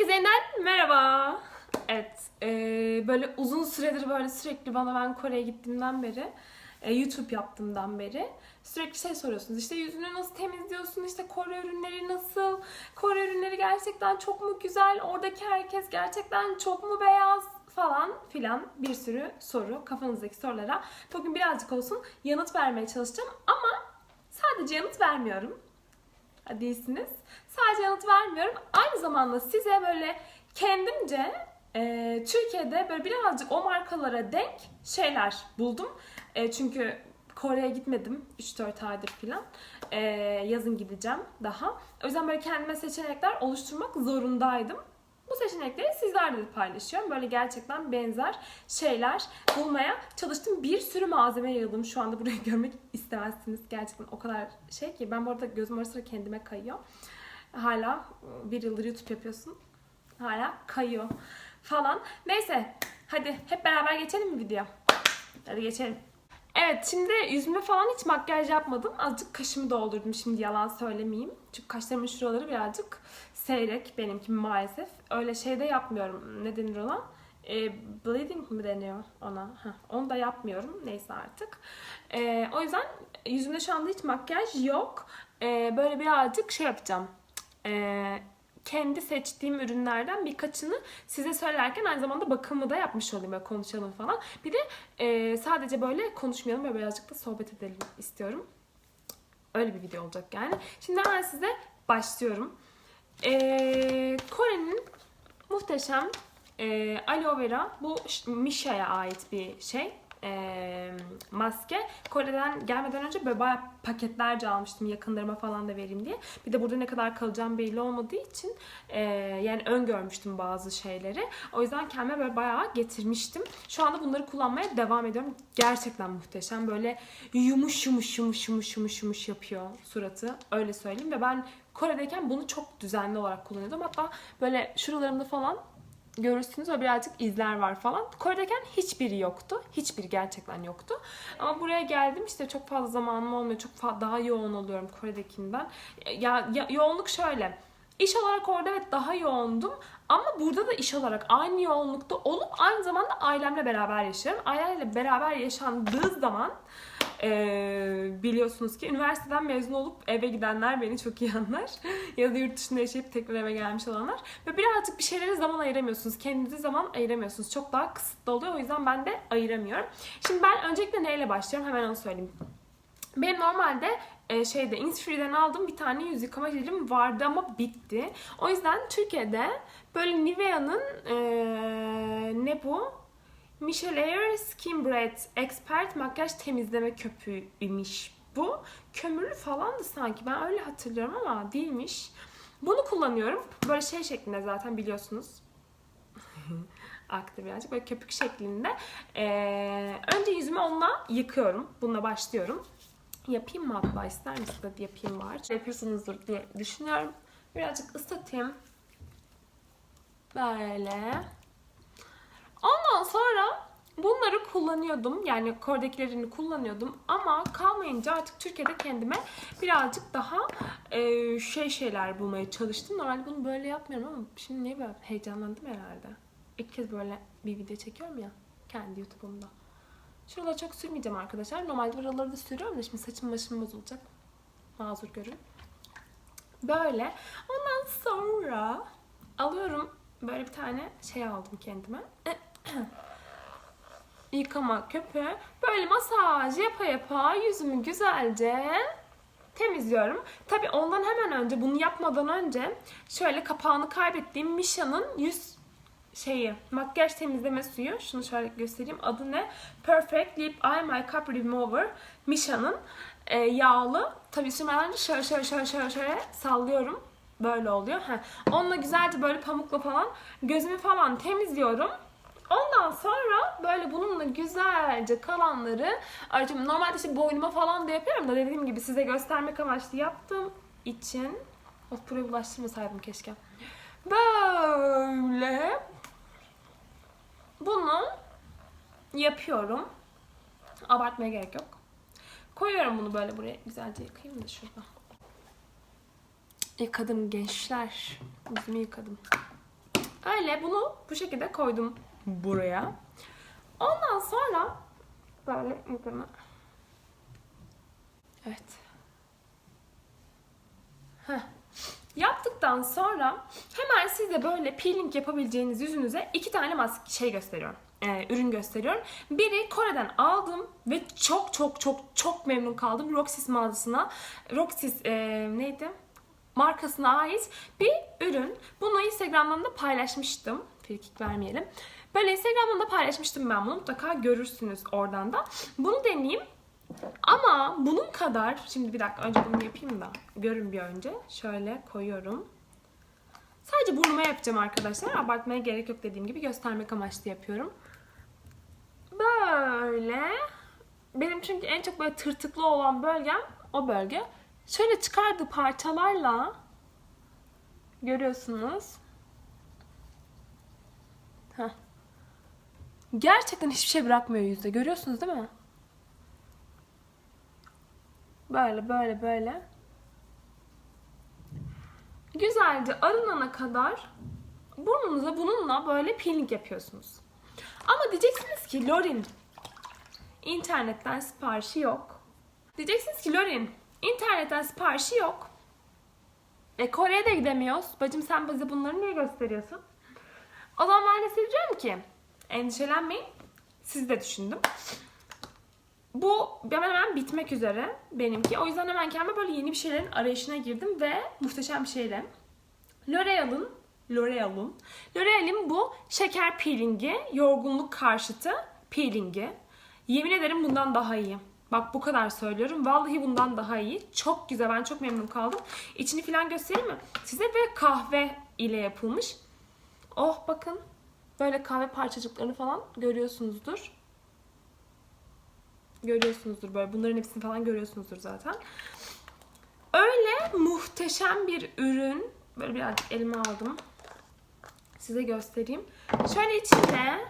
Herkese yeniden merhaba. Evet, e, böyle uzun süredir böyle sürekli bana ben Kore'ye gittiğimden beri, e, YouTube yaptığımdan beri sürekli şey soruyorsunuz. İşte yüzünü nasıl temizliyorsun, işte Kore ürünleri nasıl, Kore ürünleri gerçekten çok mu güzel, oradaki herkes gerçekten çok mu beyaz? Falan filan bir sürü soru kafanızdaki sorulara. Bugün birazcık olsun yanıt vermeye çalışacağım ama sadece yanıt vermiyorum değilsiniz. Sadece yanıt vermiyorum. Aynı zamanda size böyle kendimce e, Türkiye'de böyle birazcık o markalara denk şeyler buldum. E, çünkü Kore'ye gitmedim 3-4 aydır falan. E, yazın gideceğim daha. O yüzden böyle kendime seçenekler oluşturmak zorundaydım. Bu seçenekleri sizlerle de paylaşıyorum. Böyle gerçekten benzer şeyler bulmaya çalıştım. Bir sürü malzeme yığdım. Şu anda burayı görmek istemezsiniz. Gerçekten o kadar şey ki. Ben bu arada gözüm ara kendime kayıyor. Hala bir yıldır YouTube yapıyorsun. Hala kayıyor falan. Neyse hadi hep beraber geçelim mi video? Hadi geçelim. Evet şimdi yüzüme falan hiç makyaj yapmadım. Azıcık kaşımı doldurdum şimdi yalan söylemeyeyim. Çünkü kaşlarımın şuraları birazcık seyrek benimki maalesef. Öyle şey de yapmıyorum. Ne denir ona? E, bleeding mi deniyor ona? Heh, onu da yapmıyorum. Neyse artık. E, o yüzden yüzümde şu anda hiç makyaj yok. E, böyle birazcık şey yapacağım. E, kendi seçtiğim ürünlerden birkaçını size söylerken aynı zamanda bakımı da yapmış olayım. Böyle konuşalım falan. Bir de e, sadece böyle konuşmayalım ve birazcık da sohbet edelim istiyorum. Öyle bir video olacak yani. Şimdi hemen size başlıyorum. Ee, Kore'nin muhteşem e, aloe vera bu Misha'ya ait bir şey. e, maske. Kore'den gelmeden önce böyle bayağı paketlerce almıştım yakınlarıma falan da vereyim diye. Bir de burada ne kadar kalacağım belli olmadığı için e, yani öngörmüştüm bazı şeyleri. O yüzden kendime böyle bayağı getirmiştim. Şu anda bunları kullanmaya devam ediyorum. Gerçekten muhteşem. Böyle yumuş yumuş yumuş yumuş yumuş yumuş yapıyor suratı. Öyle söyleyeyim ve ben Kore'deyken bunu çok düzenli olarak kullanıyordum. Hatta böyle şuralarımda falan görürsünüz o birazcık izler var falan. Kore'deyken hiçbiri yoktu. Hiçbiri gerçekten yoktu. Ama buraya geldim işte çok fazla zamanım olmuyor. Çok daha yoğun oluyorum Kore'dekinden. Ya, ya yoğunluk şöyle. İş olarak orada evet daha yoğundum. Ama burada da iş olarak aynı yoğunlukta olup aynı zamanda ailemle beraber yaşıyorum. Ailemle beraber yaşandığı zaman ee, biliyorsunuz ki üniversiteden mezun olup eve gidenler beni çok iyi anlar. ya da yurt dışında yaşayıp tekrar eve gelmiş olanlar. Ve birazcık bir şeylere zaman ayıramıyorsunuz. Kendinize zaman ayıramıyorsunuz. Çok daha kısıtlı oluyor. O yüzden ben de ayıramıyorum. Şimdi ben öncelikle neyle başlıyorum? Hemen onu söyleyeyim. Benim normalde e, şeyde Innisfree'den aldığım bir tane yüz yıkama jelim vardı ama bitti. O yüzden Türkiye'de böyle Nivea'nın e, ne bu? Michellaire Skin Breath Expert Makyaj Temizleme Köpüğüymüş bu. Kömürlü falandı sanki ben öyle hatırlıyorum ama değilmiş. Bunu kullanıyorum. Böyle şey şeklinde zaten biliyorsunuz. Aktı birazcık böyle köpük şeklinde. Ee, önce yüzümü onunla yıkıyorum. Bununla başlıyorum. Yapayım mı hatta ister misiniz? Hadi yapayım var. Yapıyorsunuzdur diye düşünüyorum. Birazcık ıslatayım. Böyle. Ondan sonra bunları kullanıyordum. Yani Kore'dekilerini kullanıyordum. Ama kalmayınca artık Türkiye'de kendime birazcık daha e, şey şeyler bulmaya çalıştım. Normalde bunu böyle yapmıyorum ama şimdi niye böyle heyecanlandım herhalde. İlk kez böyle bir video çekiyorum ya kendi YouTube'umda. Şuraları çok sürmeyeceğim arkadaşlar. Normalde buraları da sürüyorum da şimdi saçım başım bozulacak. Mazur görün. Böyle. Ondan sonra alıyorum böyle bir tane şey aldım kendime. Yıkama köpüğü. Böyle masaj yapa yapa yüzümü güzelce temizliyorum. Tabi ondan hemen önce bunu yapmadan önce şöyle kapağını kaybettiğim Misha'nın yüz şeyi makyaj temizleme suyu. Şunu şöyle göstereyim. Adı ne? Perfect Lip Eye Makeup Remover. Misha'nın e, yağlı. Tabii sürmeden önce şöyle şöyle şöyle şöyle şöyle sallıyorum. Böyle oluyor. Heh. Onunla güzelce böyle pamukla falan gözümü falan temizliyorum. Ondan sonra böyle bununla güzelce kalanları aracım normalde işte boynuma falan da yapıyorum da dediğim gibi size göstermek amaçlı yaptığım için of buraya bulaştırmasaydım keşke. Böyle bunu yapıyorum. Abartmaya gerek yok. Koyuyorum bunu böyle buraya. Güzelce yıkayayım da şurada. Yıkadım gençler. Yüzümü yıkadım. Öyle bunu bu şekilde koydum buraya. Ondan sonra böyle yüzümü Evet. Heh. Yaptıktan sonra hemen size böyle peeling yapabileceğiniz yüzünüze iki tane maske şey gösteriyorum. Ee, ürün gösteriyorum. Biri Kore'den aldım ve çok çok çok çok memnun kaldım. Roxys mağazasına. Roxys e, neydi? Markasına ait bir ürün. Bunu Instagram'dan da paylaşmıştım. Frikik vermeyelim. Böyle Instagram'dan da paylaşmıştım ben bunu. Mutlaka görürsünüz oradan da. Bunu deneyeyim. Ama bunun kadar, şimdi bir dakika önce bunu yapayım da görün bir önce. Şöyle koyuyorum. Sadece burnuma yapacağım arkadaşlar. Abartmaya gerek yok dediğim gibi göstermek amaçlı yapıyorum. Böyle. Benim çünkü en çok böyle tırtıklı olan bölgem o bölge. Şöyle çıkardığı parçalarla görüyorsunuz. Heh. Gerçekten hiçbir şey bırakmıyor yüzde. Görüyorsunuz değil mi? Böyle böyle böyle. Güzelce arınana kadar burnunuza bununla böyle peeling yapıyorsunuz. Ama diyeceksiniz ki Lorin internetten siparişi yok. Diyeceksiniz ki Lorin internetten siparişi yok. E Kore'ye de gidemiyoruz. Bacım sen bize bunları niye gösteriyorsun? O zaman ben de size diyorum ki endişelenmeyin. Siz de düşündüm. Bu hemen hemen bitmek üzere benimki. O yüzden hemen kendime böyle yeni bir şeylerin arayışına girdim ve muhteşem bir şeyle L'Oreal'ın L'Oreal'ın L'Oreal'in bu şeker peelingi, yorgunluk karşıtı peelingi. Yemin ederim bundan daha iyi. Bak bu kadar söylüyorum. Vallahi bundan daha iyi. Çok güzel. Ben çok memnun kaldım. İçini falan göstereyim mi? Size ve kahve ile yapılmış. Oh bakın. Böyle kahve parçacıklarını falan görüyorsunuzdur görüyorsunuzdur böyle. Bunların hepsini falan görüyorsunuzdur zaten. Öyle muhteşem bir ürün. Böyle birazcık elime aldım. Size göstereyim. Şöyle içinde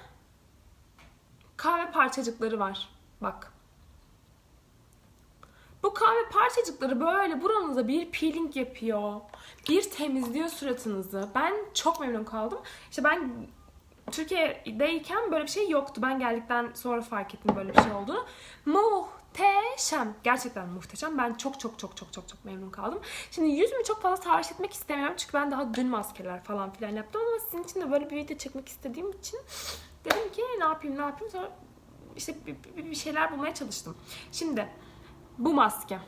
kahve parçacıkları var. Bak. Bu kahve parçacıkları böyle buranıza bir peeling yapıyor. Bir temizliyor suratınızı. Ben çok memnun kaldım. İşte ben Türkiye'deyken böyle bir şey yoktu. Ben geldikten sonra fark ettim böyle bir şey olduğunu. Muhteşem. Gerçekten muhteşem. Ben çok çok çok çok çok çok memnun kaldım. Şimdi yüzümü çok fazla tahriş etmek istemiyorum. Çünkü ben daha dün maskeler falan filan yaptım. Ama sizin için de böyle bir video çekmek istediğim için dedim ki ne yapayım ne yapayım. Sonra işte bir, bir şeyler bulmaya çalıştım. Şimdi bu maske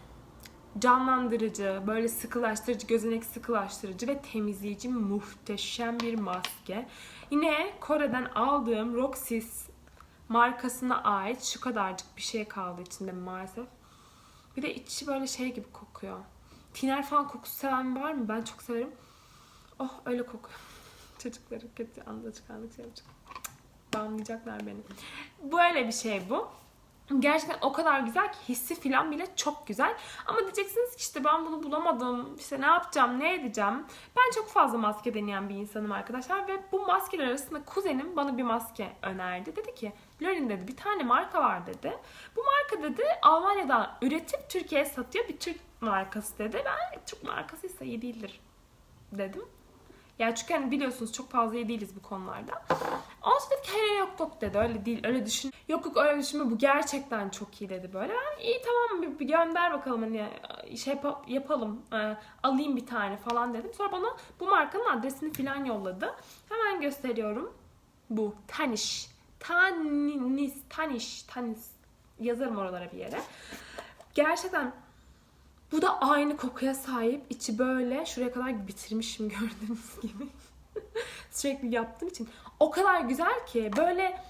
canlandırıcı, böyle sıkılaştırıcı, gözenek sıkılaştırıcı ve temizleyici muhteşem bir maske. Yine Kore'den aldığım Roxys markasına ait şu kadarcık bir şey kaldı içinde maalesef. Bir de içi böyle şey gibi kokuyor. Tiner falan kokusu seven var mı? Ben çok severim. Oh öyle kokuyor. Çocukları kötü anlatacaklarlık şey yapacak. Banlayacaklar beni. Böyle bir şey bu. Gerçekten o kadar güzel ki hissi falan bile çok güzel. Ama diyeceksiniz ki işte ben bunu bulamadım. İşte ne yapacağım, ne edeceğim? Ben çok fazla maske deneyen bir insanım arkadaşlar. Ve bu maskeler arasında kuzenim bana bir maske önerdi. Dedi ki Lorin dedi bir tane marka var dedi. Bu marka dedi Almanya'dan üretip Türkiye'ye satıyor. Bir Türk markası dedi. Ben Türk markasıysa iyi değildir dedim. Yani çünkü hani biliyorsunuz çok fazla iyi değiliz bu konularda. Ondan sonra dedi ki hayır yok yok dedi öyle değil öyle düşün. Yok yok öyle düşünme bu gerçekten çok iyi dedi böyle. Ben iyi tamam bir, bir gönder bakalım hani şey yap, yapalım e, alayım bir tane falan dedim. Sonra bana bu markanın adresini falan yolladı. Hemen gösteriyorum. Bu Tanish. Tanis, Tanish, Tanis. Yazarım oralara bir yere. Gerçekten bu da aynı kokuya sahip. İçi böyle. Şuraya kadar bitirmişim gördüğünüz gibi. Sürekli yaptığım için. O kadar güzel ki böyle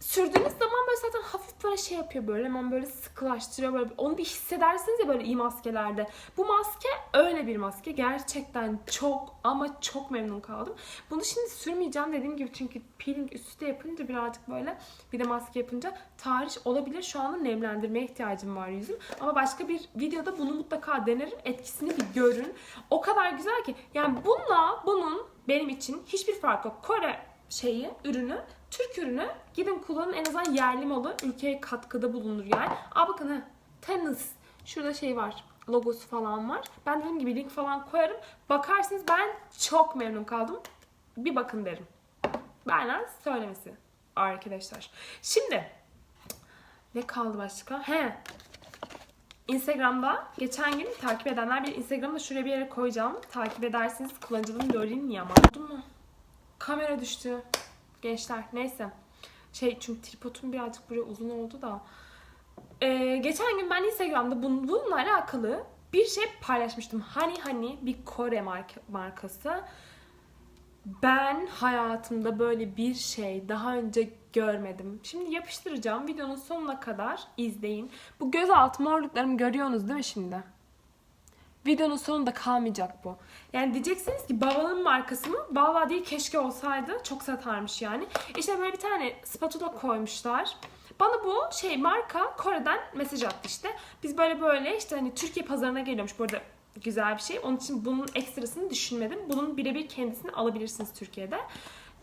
sürdüğünüz zaman böyle zaten hafif böyle şey yapıyor böyle hemen böyle sıkılaştırıyor böyle onu bir hissedersiniz ya böyle iyi maskelerde. Bu maske öyle bir maske. Gerçekten çok ama çok memnun kaldım. Bunu şimdi sürmeyeceğim dediğim gibi çünkü peeling üstte yapınca birazcık böyle bir de maske yapınca tahriş olabilir. Şu anda nemlendirmeye ihtiyacım var yüzüm. Ama başka bir videoda bunu mutlaka denerim. Etkisini bir görün. O kadar güzel ki. Yani bununla bunun benim için hiçbir fark yok. Kore şeyi, ürünü Türk ürünü gidin kullanın en azından yerli malı ülkeye katkıda bulunur yani. Aa bakın ha Tennis. Şurada şey var. Logosu falan var. Ben dediğim gibi link falan koyarım. Bakarsınız ben çok memnun kaldım. bir bakın derim. Benden söylemesi arkadaşlar. Şimdi ne kaldı başka? He. Instagram'da geçen gün takip edenler bir Instagram'da şuraya bir yere koyacağım. Takip edersiniz kullanıcının Lorin Yaman. Oldu mu? Kamera düştü. Gençler neyse. Şey çünkü tripodum birazcık buraya uzun oldu da. Ee, geçen gün ben Instagram'da bun- bununla alakalı bir şey paylaşmıştım. Hani hani bir Kore marka- markası. Ben hayatımda böyle bir şey daha önce görmedim. Şimdi yapıştıracağım. Videonun sonuna kadar izleyin. Bu gözaltı morluklarımı görüyorsunuz değil mi şimdi? Videonun sonunda kalmayacak bu. Yani diyeceksiniz ki babanın markası mı? Vallahi değil keşke olsaydı. Çok satarmış yani. İşte böyle bir tane spatula koymuşlar. Bana bu şey marka Kore'den mesaj attı işte. Biz böyle böyle işte hani Türkiye pazarına geliyormuş. Bu arada güzel bir şey. Onun için bunun ekstrasını düşünmedim. Bunun birebir kendisini alabilirsiniz Türkiye'de.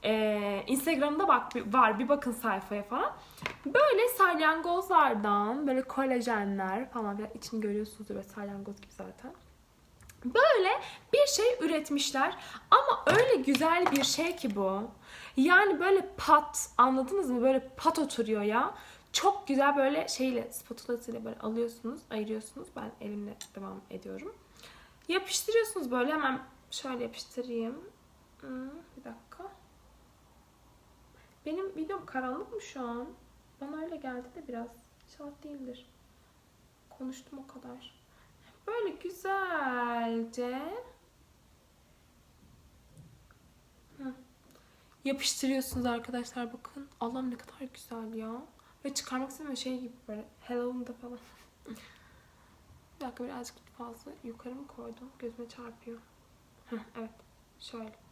Ee, Instagram'da bak var bir bakın sayfaya falan. Böyle salyangozlardan böyle kolajenler falan filan içini görüyorsunuz böyle salyangoz gibi zaten. Böyle bir şey üretmişler ama öyle güzel bir şey ki bu. Yani böyle pat anladınız mı? Böyle pat oturuyor ya. Çok güzel böyle şeyle spatulasıyla böyle alıyorsunuz, ayırıyorsunuz. Ben elimle devam ediyorum. Yapıştırıyorsunuz böyle hemen şöyle yapıştırayım. Hmm, bir dakika. Benim videom karanlık mı şu an? Bana öyle geldi de biraz. İnşallah değildir. Konuştum o kadar. Böyle güzelce yapıştırıyorsunuz arkadaşlar bakın. Allah'ım ne kadar güzel ya. Ve çıkarmak istemiyorum şey gibi böyle Halloween'da falan. Bir dakika birazcık fazla yukarı mı koydum? Gözüme çarpıyor. Evet. Şöyle.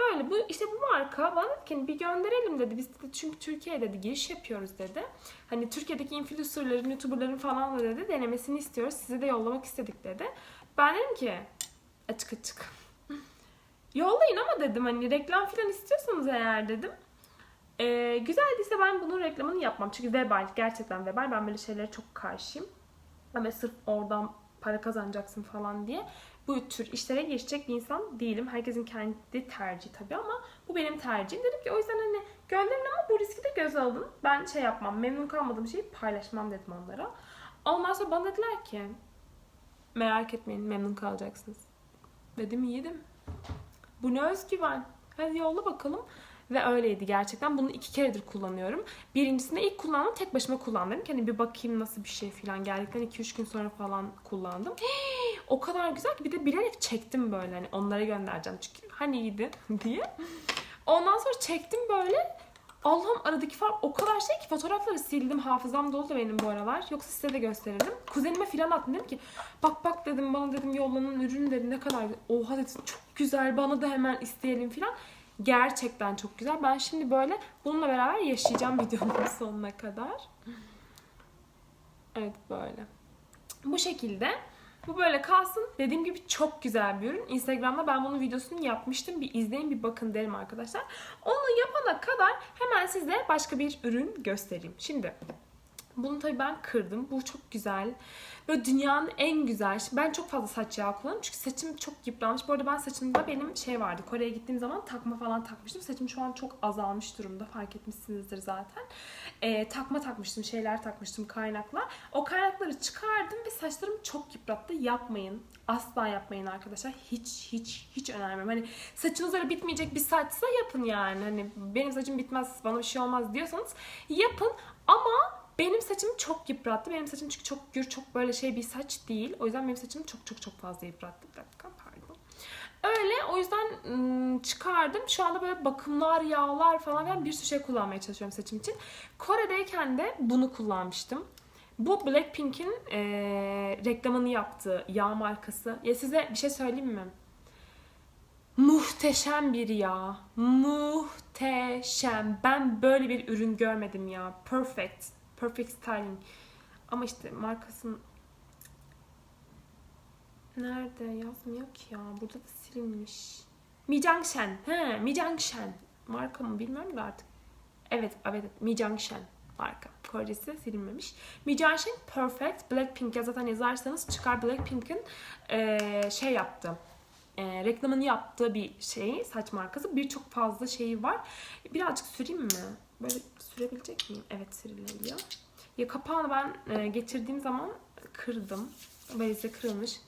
Böyle bu işte bu marka bana dedi ki "Hani bir gönderelim dedi. Biz dedi çünkü Türkiye'de dedi giriş yapıyoruz dedi. Hani Türkiye'deki influencerların, youtuberların falan da dedi denemesini istiyoruz. Size de yollamak istedik dedi. Ben dedim ki açık açık. Yollayın ama dedim hani reklam falan istiyorsanız eğer dedim. Ee, güzeldiyse ben bunun reklamını yapmam. Çünkü vebal gerçekten vebal. Ben böyle şeylere çok karşıyım. Ama sırf oradan para kazanacaksın falan diye bu tür işlere girişecek bir insan değilim. Herkesin kendi tercihi tabii ama bu benim tercihim. Dedim ki o yüzden hani gönderin ama bu riski de göze alın. Ben şey yapmam, memnun kalmadığım şeyi paylaşmam dedim onlara. Ondan sonra bana dediler ki merak etmeyin memnun kalacaksınız. Dedim yedim. Bu ne özgüven. Hadi yolla bakalım. Ve öyleydi gerçekten. Bunu iki keredir kullanıyorum. Birincisinde ilk kullandım tek başıma kullandım. Hani bir bakayım nasıl bir şey falan. Geldikten 2-3 gün sonra falan kullandım. o kadar güzel ki bir de bilerek çektim böyle. Hani onlara göndereceğim çünkü hani iyiydi diye. Ondan sonra çektim böyle. Allah'ım aradaki fark o kadar şey ki fotoğrafları sildim. Hafızam dolu da benim bu aralar. Yoksa size de gösterirdim. Kuzenime filan attım. Dedim ki bak bak dedim bana dedim yollanan ürün dedi ne kadar. Oha dedi çok güzel bana da hemen isteyelim filan. Gerçekten çok güzel. Ben şimdi böyle bununla beraber yaşayacağım videonun sonuna kadar. Evet böyle. Bu şekilde. Bu böyle kalsın. Dediğim gibi çok güzel bir ürün. Instagram'da ben bunun videosunu yapmıştım. Bir izleyin bir bakın derim arkadaşlar. Onu yapana kadar hemen size başka bir ürün göstereyim. Şimdi bunu tabii ben kırdım. Bu çok güzel. Böyle dünyanın en güzel. Şimdi ben çok fazla saç yağı kullanıyorum. Çünkü saçım çok yıpranmış. Bu arada ben saçımda benim şey vardı. Kore'ye gittiğim zaman takma falan takmıştım. Saçım şu an çok azalmış durumda. Fark etmişsinizdir zaten. Ee, takma takmıştım. Şeyler takmıştım kaynaklar. O kaynakları çıkardım ve saçlarım çok yıprattı. Yapmayın. Asla yapmayın arkadaşlar. Hiç hiç hiç önermem. Hani saçınız öyle bitmeyecek bir saçsa yapın yani. Hani benim saçım bitmez bana bir şey olmaz diyorsanız yapın. Ama benim saçımı çok yıprattı. Benim saçım çünkü çok gür, çok böyle şey bir saç değil. O yüzden benim saçımı çok çok çok fazla yıprattı. Bir dakika pardon. Öyle o yüzden ım, çıkardım. Şu anda böyle bakımlar, yağlar falan filan bir sürü şey kullanmaya çalışıyorum saçım için. Kore'deyken de bunu kullanmıştım. Bu Blackpink'in e, reklamını yaptığı yağ markası. Ya size bir şey söyleyeyim mi? Muhteşem bir yağ. Muhteşem. Ben böyle bir ürün görmedim ya. Perfect. Perfect styling. Ama işte markasının Nerede yazmıyor ki ya. Burada da silinmiş. Mi Jiangshan. He, Mi Jiangshan. Marka mı bilmiyorum da artık. Evet, evet, Mi Jiangshan marka. Korecesi silinmemiş. Mi Jiangshan Perfect Blackpink ya zaten yazarsanız çıkar Blackpink'in eee, şey yaptı. e, reklamını yaptığı bir şey saç markası. Birçok fazla şeyi var. Birazcık süreyim mi? Böyle sürebilecek miyim? Evet sürülebiliyor. Ya kapağını ben e, getirdiğim zaman kırdım. Böylece kırılmış.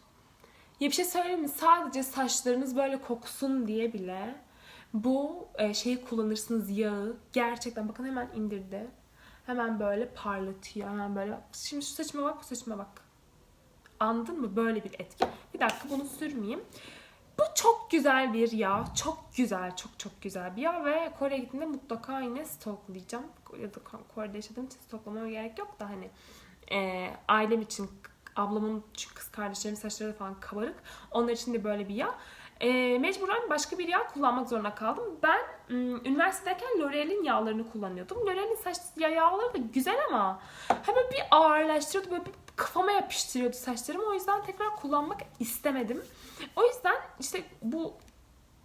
Ya bir şey söyleyeyim mi? Sadece saçlarınız böyle koksun diye bile bu e, şeyi kullanırsınız yağı. Gerçekten bakın hemen indirdi. Hemen böyle parlatıyor. Hemen böyle şimdi şu saçıma bak bu saçıma bak. Anladın mı? Böyle bir etki. Bir dakika bunu sürmeyeyim. Bu çok güzel bir yağ. Çok güzel, çok çok güzel bir yağ ve Kore'ye gittiğimde mutlaka yine stoklayacağım. Ya da Kore'de yaşadığım için stoklamaya gerek yok da hani e, ailem için, ablamın kız kardeşlerim saçları da falan kabarık. Onlar için de böyle bir yağ. E, mecburen başka bir yağ kullanmak zorunda kaldım. Ben ım, üniversitedeyken L'Oreal'in yağlarını kullanıyordum. L'Oreal'in saç ya- yağları da güzel ama hemen bir ağırlaştırıyordu. Böyle bir kafama yapıştırıyordu saçlarımı. O yüzden tekrar kullanmak istemedim. O yüzden işte bu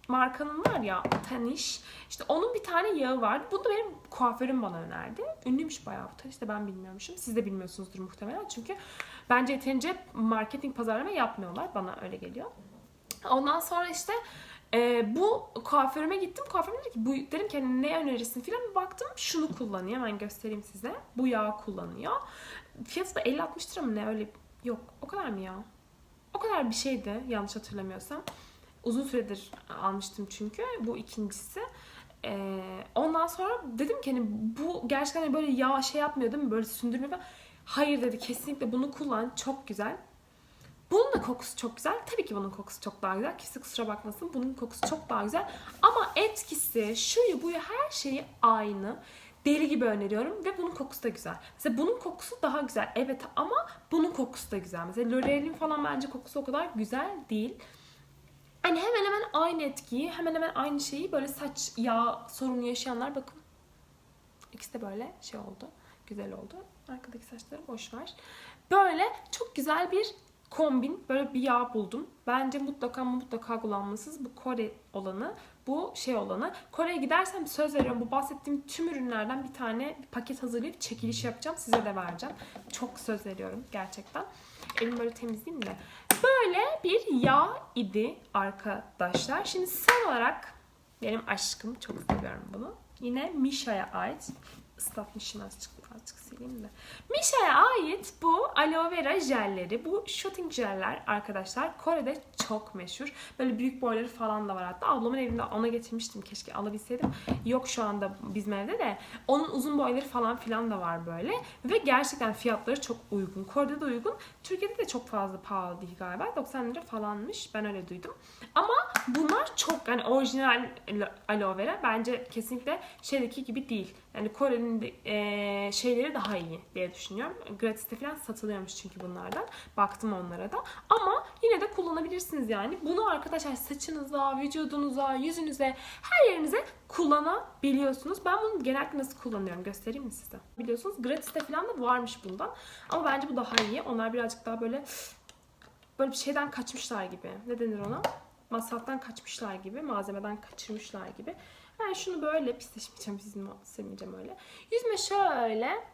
markanın var ya Tanish. işte onun bir tane yağı vardı. Bunu da benim kuaförüm bana önerdi. Ünlüymüş bayağı bu Tanish de ben bilmiyormuşum. Siz de bilmiyorsunuzdur muhtemelen. Çünkü bence yeterince marketing pazarlama yapmıyorlar. Bana öyle geliyor. Ondan sonra işte e, bu kuaförüme gittim. Kuaförüm dedi ki bu dedim ki hani ne önerirsin filan. Baktım şunu kullanıyor. Hemen göstereyim size. Bu yağı kullanıyor. Fiyatı da 50-60 lira mı ne öyle yok. O kadar mı ya? O kadar bir şeydi yanlış hatırlamıyorsam. Uzun süredir almıştım çünkü. Bu ikincisi. Ee, ondan sonra dedim ki hani bu gerçekten hani böyle yağ şey yapmıyor değil mi? Böyle sündürmüyor. Hayır dedi kesinlikle bunu kullan. Çok güzel. Bunun da kokusu çok güzel. Tabii ki bunun kokusu çok daha güzel. Kimse kusura bakmasın. Bunun kokusu çok daha güzel. Ama etkisi, şuyu buyu her şeyi aynı. Deli gibi öneriyorum ve bunun kokusu da güzel. Mesela bunun kokusu daha güzel. Evet ama bunun kokusu da güzel. Mesela L'Oreal'in falan bence kokusu o kadar güzel değil. Hani hemen hemen aynı etkiyi, hemen hemen aynı şeyi böyle saç yağ sorunu yaşayanlar bakın. İkisi de böyle şey oldu. Güzel oldu. Arkadaki saçları boş ver. Böyle çok güzel bir kombin. Böyle bir yağ buldum. Bence mutlaka mutlaka kullanmalısınız. Bu Kore olanı, bu şey olanı. Kore'ye gidersem söz veriyorum bu bahsettiğim tüm ürünlerden bir tane bir paket hazırlayıp çekiliş yapacağım. Size de vereceğim. Çok söz veriyorum gerçekten. Elim böyle temizleyeyim de. Böyle bir yağ idi arkadaşlar. Şimdi son olarak benim aşkım çok seviyorum bunu. Yine Misha'ya ait ıslatmışım azıcık, azıcık sileyim de. Misha'ya ait bu aloe vera jelleri. Bu shooting jeller arkadaşlar. Kore'de çok meşhur. Böyle büyük boyları falan da var hatta. Ablamın evinde ona getirmiştim. Keşke alabilseydim. Yok şu anda bizim evde de. Onun uzun boyları falan filan da var böyle. Ve gerçekten fiyatları çok uygun. Kore'de de uygun. Türkiye'de de çok fazla pahalı değil galiba. 90 lira falanmış. Ben öyle duydum. Ama bunlar çok yani orijinal aloe vera. Bence kesinlikle şeydeki gibi değil. Yani Kore'nin eee, şeyleri daha iyi diye düşünüyorum. Gratis'te falan satılıyormuş çünkü bunlardan. Baktım onlara da. Ama yine de kullanabilirsiniz yani. Bunu arkadaşlar saçınıza, vücudunuza, yüzünüze, her yerinize kullanabiliyorsunuz. Ben bunu genellikle nasıl kullanıyorum göstereyim mi size? Biliyorsunuz Gratis'te falan da varmış bundan. Ama bence bu daha iyi. Onlar birazcık daha böyle böyle bir şeyden kaçmışlar gibi. Ne denir ona? Masraftan kaçmışlar gibi, malzemeden kaçırmışlar gibi. Ben şunu böyle pisleşmeyeceğim, sizin silmeyeceğim öyle. Yüzme şöyle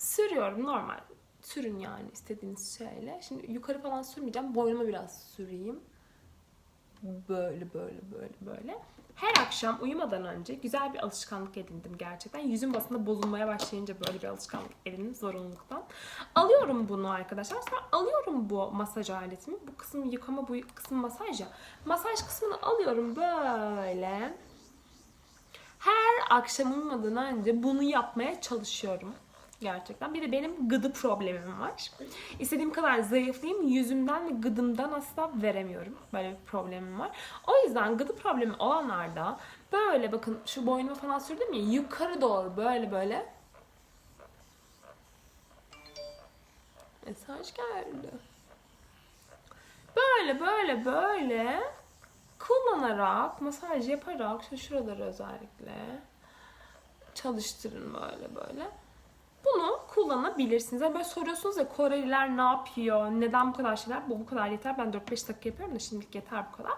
sürüyorum normal. Sürün yani istediğiniz şeyle. Şimdi yukarı falan sürmeyeceğim. Boynuma biraz süreyim. Böyle böyle böyle böyle. Her akşam uyumadan önce güzel bir alışkanlık edindim gerçekten. Yüzüm basında bozulmaya başlayınca böyle bir alışkanlık edindim zorunluluktan. Alıyorum bunu arkadaşlar. Sonra alıyorum bu masaj aletimi. Bu kısım yıkama, bu kısım masaj ya. Masaj kısmını alıyorum böyle. Her akşam uyumadan önce bunu yapmaya çalışıyorum. Gerçekten. Bir de benim gıdı problemim var. İstediğim kadar zayıflayayım. Yüzümden ve gıdımdan asla veremiyorum. Böyle bir problemim var. O yüzden gıdı problemi olanlarda böyle bakın şu boynuma falan sürdüm ya yukarı doğru böyle böyle mesaj geldi. Böyle böyle böyle kullanarak, masaj yaparak şu şuraları özellikle çalıştırın böyle böyle. Bunu kullanabilirsiniz. Yani böyle soruyorsunuz ya Koreliler ne yapıyor, neden bu kadar şeyler, bu bu kadar yeter. Ben 4-5 dakika yapıyorum da şimdilik yeter bu kadar.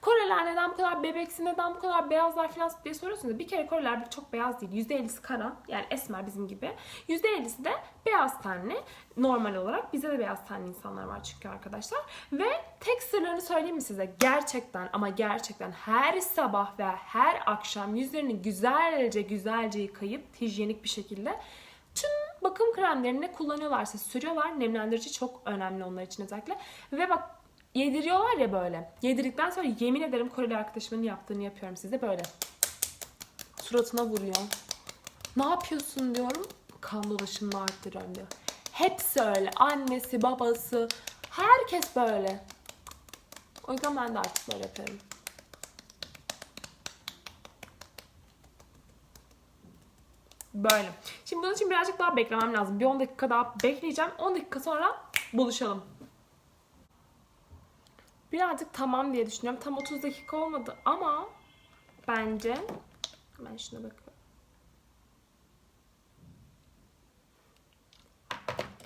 Koreliler neden bu kadar bebeksi, neden bu kadar beyazlar falan diye soruyorsunuz. Bir kere Koreliler çok beyaz değil. %50'si kara yani esmer bizim gibi. %50'si de beyaz tenli normal olarak. Bize de beyaz tenli insanlar var çünkü arkadaşlar. Ve tek sırlarını söyleyeyim mi size? Gerçekten ama gerçekten her sabah ve her akşam yüzlerini güzelce güzelce yıkayıp hijyenik bir şekilde bakım kremlerini kullanıyorlarsa sürüyorlar. Nemlendirici çok önemli onlar için özellikle. Ve bak yediriyorlar ya böyle. Yedirdikten sonra yemin ederim Koreli arkadaşımın yaptığını yapıyorum size böyle. Suratına vuruyor. Ne yapıyorsun diyorum. Kan dolaşımını arttırıyorum diyor. Hepsi öyle. Annesi, babası, herkes böyle. O yüzden ben de artık böyle yapıyorum. Böyle. Şimdi bunun için birazcık daha beklemem lazım. Bir 10 dakika daha bekleyeceğim. 10 dakika sonra buluşalım. Birazcık tamam diye düşünüyorum. Tam 30 dakika olmadı ama bence ben şuna bakıyorum.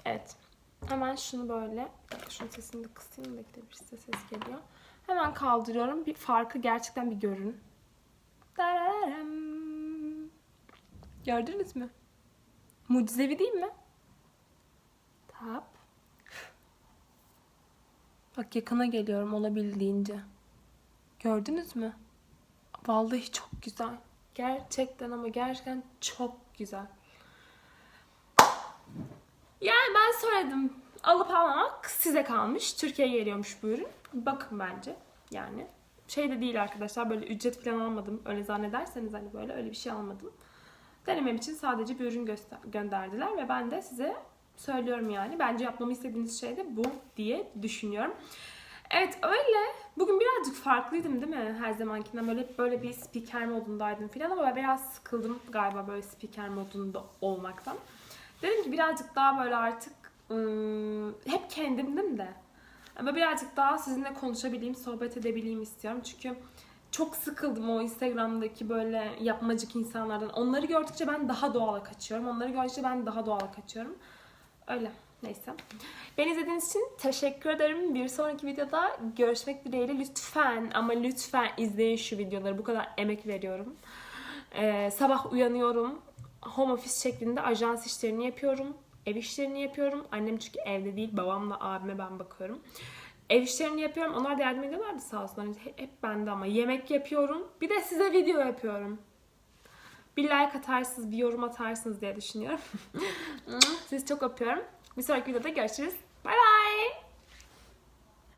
Evet. Hemen şunu böyle, şunun sesini de kısayım da bir size ses geliyor. Hemen kaldırıyorum. Bir farkı gerçekten bir görün. Dararam. Gördünüz mü? Mucizevi değil mi? Tap. Bak yakına geliyorum olabildiğince. Gördünüz mü? Vallahi çok güzel. Gerçekten ama gerçekten çok güzel. Yani ben söyledim. Alıp almamak size kalmış. Türkiye'ye geliyormuş bu ürün. Bakın bence. Yani şey de değil arkadaşlar böyle ücret falan almadım. Öyle zannederseniz hani böyle öyle bir şey almadım. Denemem için sadece bir ürün gönderdiler ve ben de size söylüyorum yani. Bence yapmamı istediğiniz şey de bu diye düşünüyorum. Evet öyle. Bugün birazcık farklıydım değil mi? Her zamankinden böyle böyle bir spiker modundaydım falan ama biraz sıkıldım galiba böyle spiker modunda olmaktan. Dedim ki birazcık daha böyle artık ıı, hep kendimdim de. Ama birazcık daha sizinle konuşabileyim, sohbet edebileyim istiyorum. Çünkü çok sıkıldım o Instagram'daki böyle yapmacık insanlardan. Onları gördükçe ben daha doğala kaçıyorum. Onları gördükçe ben daha doğala kaçıyorum. Öyle. Neyse. Beni izlediğiniz için teşekkür ederim. Bir sonraki videoda görüşmek dileğiyle. Lütfen ama lütfen izleyin şu videoları. Bu kadar emek veriyorum. Ee, sabah uyanıyorum. Home office şeklinde ajans işlerini yapıyorum. Ev işlerini yapıyorum. Annem çünkü evde değil. Babamla abime ben bakıyorum. Ev işlerini yapıyorum. Onlar da yardım ediyorlardı sağ olsunlar. Hep, hep bende ama. Yemek yapıyorum. Bir de size video yapıyorum. Bir like atarsınız, bir yorum atarsınız diye düşünüyorum. Sizi çok öpüyorum. Bir sonraki videoda görüşürüz.